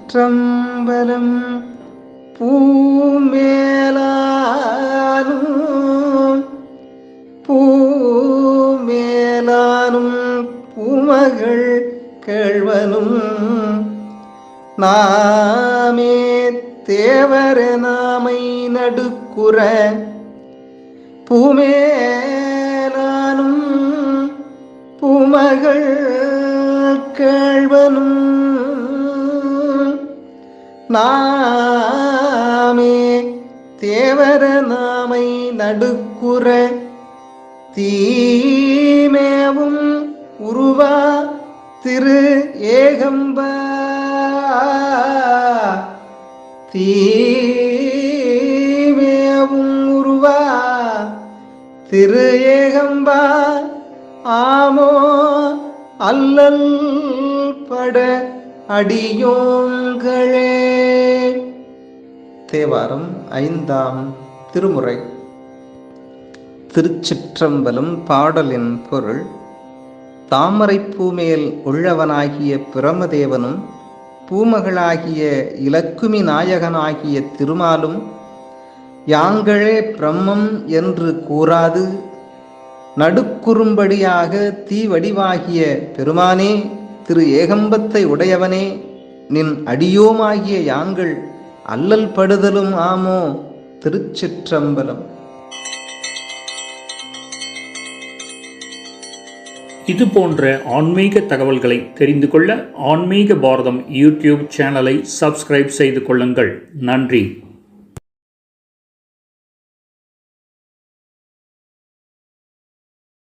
திருச்சிற்றம்பலம் பூமேலானும் பூமேலானும் பூமகள் கேழ்வனும் நாமே தேவர நாமை நடுக்குற பூமேலானும் பூமகள் கேழ்வனும் நாமே தேவர நாமை நடுக்குற தீமேவும் உருவா திரு ஏகம்ப. தீமேவும் உருவா திரு ஏகம்பா. ஆமோ அல்லல் பட அடியோங்களே தேவாரம் ஐந்தாம் திருமுறை. திருச்சிற்றம்பலம் பாடலின் பொருள் தாமரைப் பூமேல் உள்ளவனாகிய பிரமதேவனும் பூமகளாகிய இலக்குமி நாயகனாகிய திருமாலும் யாங்களே பிரம்மம் என்று கூறாது நடுக்குறும்படியாக தீவடிவாகிய பெருமானே திரு ஏகம்பத்தை உடையவனே நின் அடியோமாகிய யாங்கள் அல்லல் படுதலும் ஆமோ திருச்சிற்றம்பலம். இது போன்ற ஆன்மீக தகவல்களை தெரிந்து கொள்ள ஆன்மீக பாரதம் யூடியூப் சேனலை சப்ஸ்கிரைப் செய்து கொள்ளுங்கள். நன்றி.